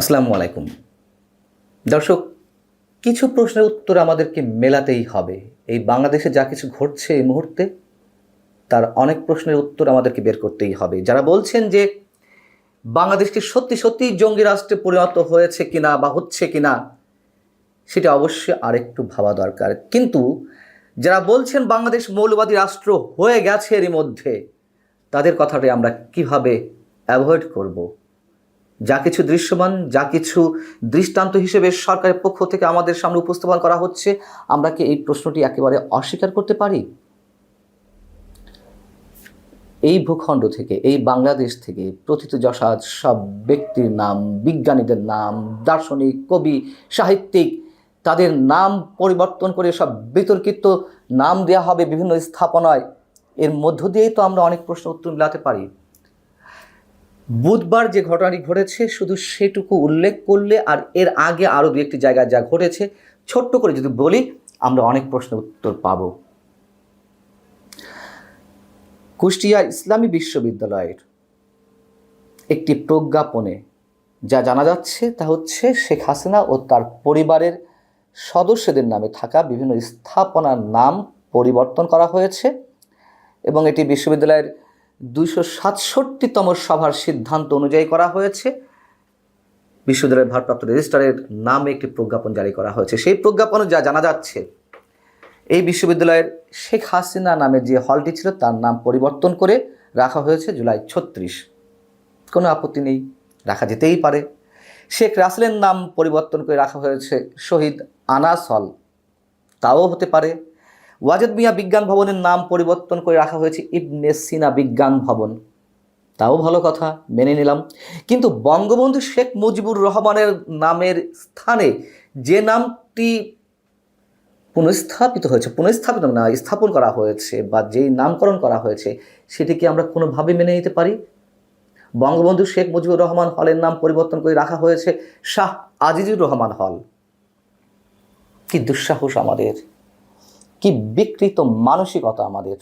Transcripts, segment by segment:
আসসালামু আলাইকুম। দর্শক, কিছু প্রশ্নের উত্তর আমাদেরকে মেলাতেই হবে। এই বাংলাদেশে যা কিছু ঘটছে এই মুহূর্তে, তার অনেক প্রশ্নের উত্তর আমাদেরকে বের করতেই হবে। যারা বলছেন যে বাংলাদেশটি সত্যি সত্যি জঙ্গি রাষ্ট্রে পরিণত হয়েছে কিনা বা হচ্ছে কিনা, সেটা অবশ্যই আরেকটু ভাবা দরকার। কিন্তু যারা বলছেন বাংলাদেশ মৌলবাদী রাষ্ট্র হয়ে গেছে এরই মধ্যে, তাদের কথাটি আমরা কীভাবে অ্যাভয়েড করব? যা কিছু দৃশ্যমান, যা কিছু দৃষ্টান্ত হিসেবে সরকারের পক্ষ থেকে আমাদের সামনে উপস্থাপন করা হচ্ছে, আমরা কি এই প্রশ্নটি একেবারে অস্বীকার করতে পারি? এই ভূখণ্ড থেকে, এই বাংলাদেশ থেকে প্রথিত যশাদ, সব ব্যক্তির নাম, বিজ্ঞানীদের নাম, দার্শনিক, কবি, সাহিত্যিক, তাদের নাম পরিবর্তন করে সব বিতর্কিত নাম দেওয়া হবে বিভিন্ন স্থাপনায়। এর মধ্য দিয়েই তো আমরা অনেক প্রশ্ন উত্তর মেলাতে পারি। বুধবার যে ঘটনাটি ঘটেছে, শুধু সেটুকু উল্লেখ করলে আর এর আগে আরও দু একটি জায়গায় যা ঘটেছে, ছোট্ট করে যদি বলি, আমরা অনেক প্রশ্নের উত্তর পাব। কুষ্টিয়া ইসলামী বিশ্ববিদ্যালয়ের একটি প্রজ্ঞাপনে যা জানা যাচ্ছে তা হচ্ছে, শেখ হাসিনা ও তার পরিবারের সদস্যদের নামে থাকা বিভিন্ন স্থাপনার নাম পরিবর্তন করা হয়েছে এবং এটি বিশ্ববিদ্যালয়ের দুইশো সাতষট্টিতম সভার সিদ্ধান্ত অনুযায়ী করা হয়েছে। বিশ্ববিদ্যালয়ের ভারপ্রাপ্ত রেজিস্ট্রারের নামে একটি প্রজ্ঞাপন জারি করা হয়েছে। সেই প্রজ্ঞাপনে যা জানা যাচ্ছে, এই বিশ্ববিদ্যালয়ের শেখ হাসিনা নামে যে হলটি ছিল, তার নাম পরিবর্তন করে রাখা হয়েছে জুলাই ছত্রিশ। কোনো আপত্তি নেই, রাখা যেতেই পারে। শেখ রাসেলের নাম পরিবর্তন করে রাখা হয়েছে শহীদ আনাস হল। তাও হতে পারে। ওয়াজেদ মিয়া বিজ্ঞান ভবনের নাম পরিবর্তন করে রাখা হয়েছে ইবনে সিনা বিজ্ঞান ভবন। তাও ভালো কথা, মেনে নিলাম। কিন্তু বঙ্গবন্ধু শেখ মুজিবুর রহমানের নামের স্থানে যে নামটি পুনঃস্থাপিত হয়েছে, পুনঃস্থাপিত না, স্থাপন করা হয়েছে বা যেই নামকরণ করা হয়েছে সেটি কি আমরা কোনোভাবে মেনে নিতে পারি? বঙ্গবন্ধু শেখ মুজিবুর রহমান হলের নাম পরিবর্তন করে রাখা হয়েছে শাহ আজিজুর রহমান হল। কি দুঃসাহস আমাদের। কি বিকৃত মানসিকতা আমাদের?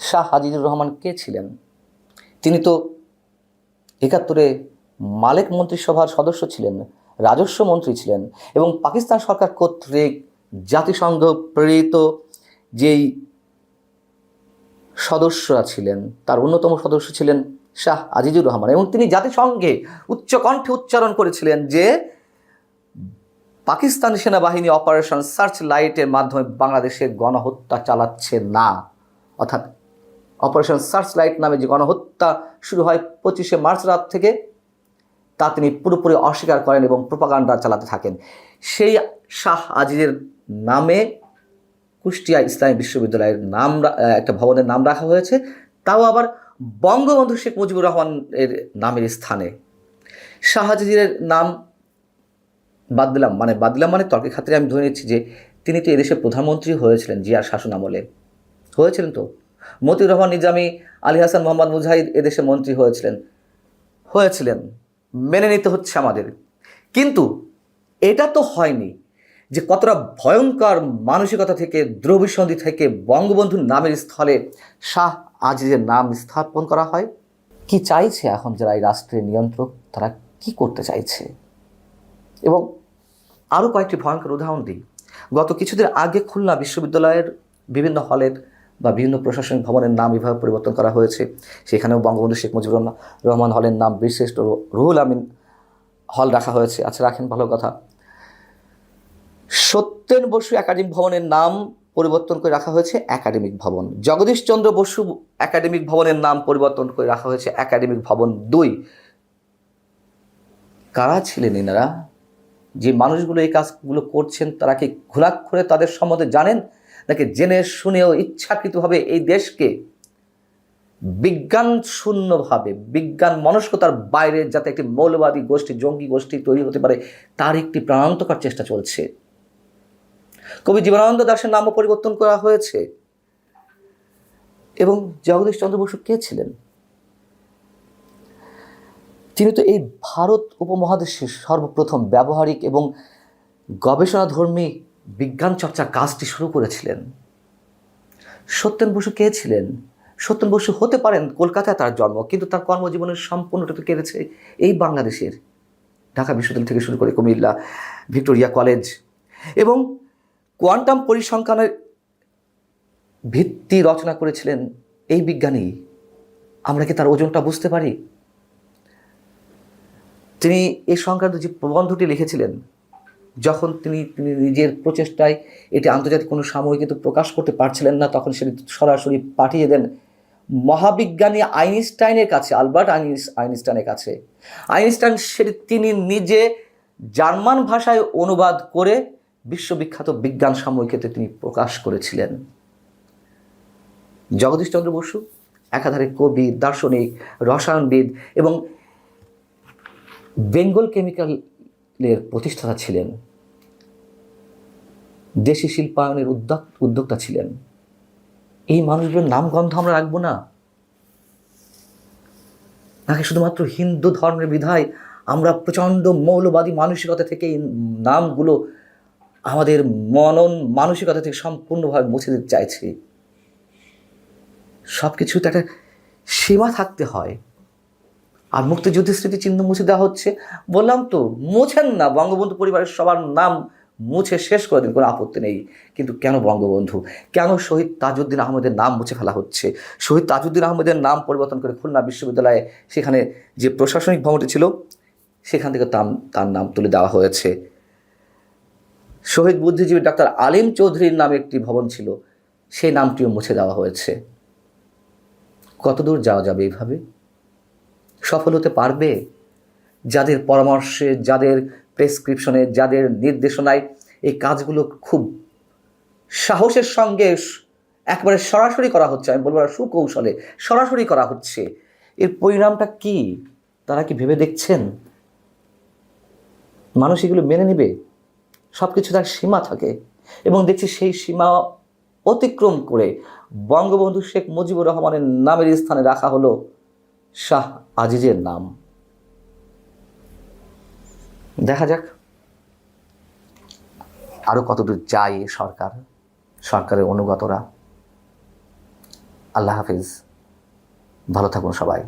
শাহ আজিজুর রহমান কে ছিলেন? তিনি তো একাত্তরে মালেক মন্ত্রিসভার সদস্য ছিলেন, রাজস্ব মন্ত্রী ছিলেন এবং পাকিস্তান সরকার কর্তৃক জাতিসংঘ প্রেরিত যেই সদস্যরা ছিলেন, তার অন্যতম সদস্য ছিলেন শাহ আজিজুর রহমান এবং তিনি জাতিসংঘে উচ্চকণ্ঠে উচ্চারণ করেছিলেন যে পাকিস্তান সেনাবাহিনী অপারেশন সার্চ লাইটের মাধ্যমে বাংলাদেশে গণহত্যা চালাচ্ছে না। অর্থাৎ অপারেশন সার্চ লাইট নামে যে গণহত্যা শুরু হয় পঁচিশে মার্চ রাত থেকে, তা তিনি পুরোপুরি অস্বীকার করেন এবং প্রোপাগান্ডা চালাতে থাকেন। সেই শাহ আজিজের নামে কুষ্টিয়া ইসলামী বিশ্ববিদ্যালয়ের নাম একটা ভবনের নাম রাখা হয়েছে। তাও আবার বঙ্গবন্ধু শেখ মুজিবুর রহমানের নামের স্থানে। শাহ আজিজের নাম বাদ দিলাম মানে বাদ দিলাম মানে তর্কের খাতিরে আমি ধরে নিচ্ছি যে তিনি তো এদেশের প্রধানমন্ত্রী হয়েছিলেন জিয়ার শাসন আমলে। হয়েছিলেন তো? মতিউর রহমান নিজামী, আলী হাসান মোহাম্মদ মুজাহিদ এদেশে মন্ত্রী হয়েছিলেন। হয়েছিলেন, মেনে নিতে হচ্ছে আমাদের। কিন্তু এটা তো হয়নি যে কতটা ভয়ঙ্কর মানসিকতা থেকে দ্রবিসন্ধি থেকে বঙ্গবন্ধুর নামের স্থলে শাহ আজিজের নাম স্থাপন করা হয়। কি চাইছে এখন যারা এই রাষ্ট্রের নিয়ন্ত্রক? তারা কি করতে চাইছে? এবং আরও কয়েকটি ভয়ঙ্কর উদাহরণ দিই। গত কিছুদিন আগে খুলনা বিশ্ববিদ্যালয়ের বিভিন্ন হলের বা বিভিন্ন প্রশাসনিক ভবনের নাম এভাবে পরিবর্তন করা হয়েছে। সেখানেও বঙ্গবন্ধু শেখ মুজিবুর রহমান হলের নাম বীরশ্রেষ্ঠ রুহুল আমিন হল রাখা হয়েছে। আচ্ছা রাখেন, ভালো কথা। সত্যেন বসু একাডেমিক ভবনের নাম পরিবর্তন করে রাখা হয়েছে একাডেমিক ভবন। জগদীশচন্দ্র বসু একাডেমিক ভবনের নাম পরিবর্তন করে রাখা হয়েছে একাডেমিক ভবন দুই। কারা ছিলেন এনারা? যে মানুষগুলো এই কাজগুলো করছেন, তারা কি ঘোরাক্ষরে তাদের সম্বন্ধে জানেন? নাকি জেনে শুনেও ইচ্ছাকৃতভাবে এই দেশকে বিজ্ঞান শূন্যভাবে বিজ্ঞান মনস্কতার বাইরে যাতে একটি মৌলবাদী গোষ্ঠী, জঙ্গি গোষ্ঠী তৈরি হতে পারে, তার একটি প্রাণান্তকর চেষ্টা চলছে। কবি জীবনানন্দ দাসের নামও পরিবর্তন করা হয়েছে। এবং জগদীশ চন্দ্র বসু কে ছিলেন? তিনি তো এই ভারত উপমহাদেশের সর্বপ্রথম ব্যবহারিক এবং গবেষণাধর্মী বিজ্ঞান চর্চা কাজটি শুরু করেছিলেন। সত্যেন বসু কে ছিলেন? সত্যেন বসু হতে পারেন কলকাতায় তার জন্ম, কিন্তু তার কর্মজীবনের সম্পূর্ণটা তো কেড়েছে এই বাংলাদেশের ঢাকা বিশ্ববিদ্যালয় থেকে শুরু করে কুমিল্লা, ভিক্টোরিয়া কলেজ এবং কোয়ান্টাম পরিসংখ্যানের ভিত্তি রচনা করেছিলেন এই বিজ্ঞানী। আমরা কি তার ওজনটা বুঝতে পারি? তিনি এ সংক্রান্ত যে প্রবন্ধটি লিখেছিলেন, যখন তিনি তিনি নিজের প্রচেষ্টায় এটি আন্তর্জাতিক কোনো সাময়িক কিন্তু প্রকাশ করতে পারছিলেন না, তখন সেটি সরাসরি পাঠিয়ে দেন মহাবিজ্ঞানী আইনস্টাইনের কাছে, আলবার্ট আইনস- আইনস্টাইনের কাছে। আইনস্টাইন সেটি তিনি নিজে জার্মান ভাষায় অনুবাদ করে বিশ্ববিখ্যাত বিজ্ঞান সাময়িকীতে তিনি প্রকাশ করেছিলেন। জগদীশচন্দ্র বসু, একাধারে কবি, দার্শনিক, রসায়নবিদ এবং বেঙ্গল কেমিক্যালের প্রতিষ্ঠাতা ছিলেন। দেশি শিল্পায়নের উদ্যোগ উদ্যোক্তা ছিলেন। এই মানুষগুলোর নামগন্ধ আমরা রাখব না। নাকি শুধুমাত্র হিন্দু ধর্মের বিধায় আমরা প্রচণ্ড মৌলবাদী মানসিকতা থেকে এই নামগুলো আমাদের মনন মানসিকতা থেকে সম্পূর্ণভাবে মুছে দিতে চাইছি। সব কিছুতে একটা সীমা থাকতে হয়। আর মুক্তিযুদ্ধের স্মৃতিচিহ্ন মুছে দেওয়া হচ্ছে। বললাম তো, মুছেন না। বঙ্গবন্ধু পরিবারের সবার নাম মুছে শেষ করে দিন, কোনো আপত্তি নেই। কিন্তু কেন বঙ্গবন্ধু? কেন শহীদ তাজউদ্দিন আহমেদের নাম মুছে ফেলা হচ্ছে? শহীদ তাজউদ্দিন আহমেদের নাম পরিবর্তন করে খুলনা বিশ্ববিদ্যালয়ে সেখানে যে প্রশাসনিক ভবনটি ছিল, সেখান থেকে তার তার নাম তুলে দেওয়া হয়েছে। শহীদ বুদ্ধিজীবী ডাক্তার আলিম চৌধুরীর নামে একটি ভবন ছিল, সেই নামটিও মুছে দেওয়া হয়েছে। কতদূর যাওয়া যাবে এইভাবে? সফল হতে পারবে? যাদের পরামর্শে, যাদের প্রেসক্রিপশনে, যাদের নির্দেশনায় এই কাজগুলো খুব সাহসের সঙ্গে একবারে সরাসরি করা হচ্ছে, আমি বলব সুকৌশলে, সরাসরি করা হচ্ছে। এর পরিণামটা কি? তারা কি ভেবে দেখছেন? মানুষ এগুলো মেনে নেবে? সব কিছু তার সীমা থাকে। এবং দেখছি সেই সীমা অতিক্রম করে বঙ্গবন্ধু শেখ মুজিবুর রহমানের নামের স্থানে রাখা হলো শাহ আজিজের নাম। দেখা যাক। আরও কতদূর যায় সরকার, সরকারের অনুগতরা। আল্লাহ হাফিজ। ভালো থাকুন সবাই।